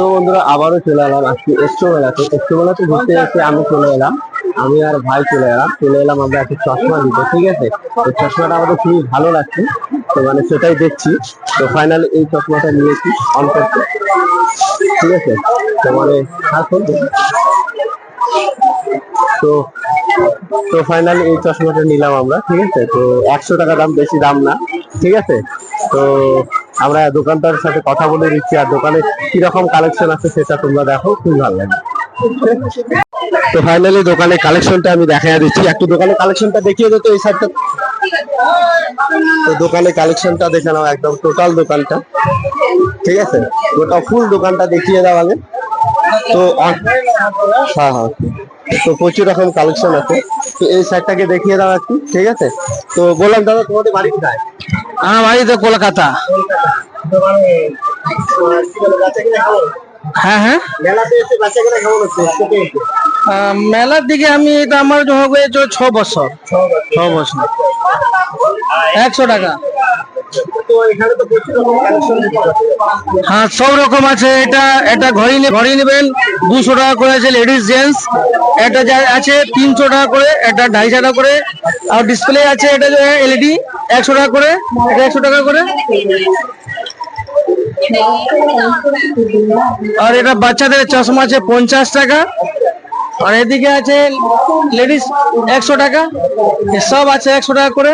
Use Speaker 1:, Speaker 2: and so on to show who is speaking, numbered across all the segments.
Speaker 1: তো বন্ধুরা, আবারও চলে এলাম আজকে এক্সট্রো মেলাতে। এক্সট্রো মেলাতে ঘুরতে এসে আমি চলে এলাম। আমি আর ভাই চলে এলাম। চলে এলাম আমরা একটা চশমা দিতে, ঠিক আছে? তো চশমাটা আমাদের খুবই ভালো লাগছে। তো মানে সেটাই দেখছি। তো ফাইনালি এই চশমাটা নিয়েছি অন করতে। ঠিক আছে? তো মানে তো তো ফাইনালি এই চশমাটা নিলাম আমরা, ঠিক আছে? তো একশো টাকা দাম, বেশি দাম না, ঠিক আছে? তো আমরা দোকানদার সাথে কথা বলে দিচ্ছি আর দোকানে কীরকম কালেকশন আছে সেটা তোমরা দেখো খুব ভালো লাগে তো ফাইনালি দোকানে কালেকশনটা আমি দেখা দিচ্ছি। একটু দোকানে কালেকশনটা দেখিয়ে দিত এই সাইডটা তো দোকানে কালেকশনটা দেখে নাও একদম টোটাল দোকানটা। ঠিক আছে? গোটা ফুল দোকানটা দেখিয়ে দাও আগে। তো হ্যাঁ হ্যাঁ। তো প্রচুর রকম কালেকশন আছে। তো এই সাইডটাকে দেখিয়ে দাও একটু ঠিক আছে? তো বললাম, দাদা, তোমাদের বাড়ি কোথায়?
Speaker 2: আমার বাড়ি তো কলকাতা। হ্যাঁ হ্যাঁ। মেলার দিকে আমি এটা আমার ছ বছর। ছ বছর। একশো টাকা। হ্যাঁ সব রকম আছে। এটা এটা ঘড়ি ঘড়ি নেবেন, দুশো টাকা করে আছে লেডিস জেন্টস। এটা যা আছে তিনশো টাকা করে, এটা ঢাইশো টাকা করে। আর ডিসপ্লে আছে এটা এলইডি একশো টাকা করে। এটা একশো টাকা করে। আর এটা বাচ্চাদের চশমা আছে পঞ্চাশ টাকা। আর এদিকে আছে লেডিস একশো টাকা সব আছে একশো টাকা করে।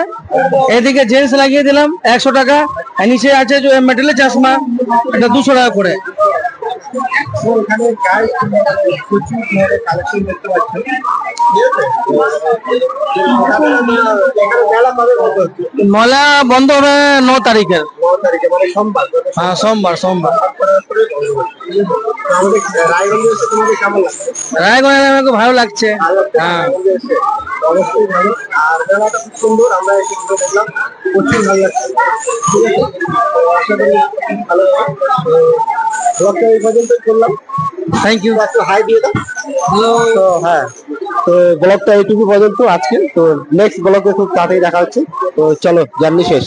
Speaker 2: এদিকে জেন্টস লাগিয়ে দিলাম একশো টাকা আর নিচে আছে যে মেটালের চশমা এটা দুশো টাকা করে।
Speaker 1: মেলা বন্ধ
Speaker 2: হবে ন তারিখের।
Speaker 1: তারিখে মানে সোমবার।
Speaker 2: হ্যাঁ সোমবার সোমবার।
Speaker 1: রায়গঞ্জে
Speaker 2: আমাকে ভালো লাগছে। হ্যাঁ।
Speaker 1: অবশ্যই ভালো। আর মেলাটা খুব সুন্দর আমরা এসে দেখলাম। প্রচুর ভালো লাগছে। ঠিক আছে? আশা করি ভালো ব্লগটা এই পর্যন্তই করলাম।
Speaker 2: থ্যাংক ইউ
Speaker 1: একটু হাই দিয়ে দাও। তো হ্যাঁ তো ব্লগটা এইটুকু পর্যন্ত আজকে। তো নেক্সট ব্লগে খুব তাড়াতাড়ি দেখা হচ্ছে। তো চলো জার্নি শেষ।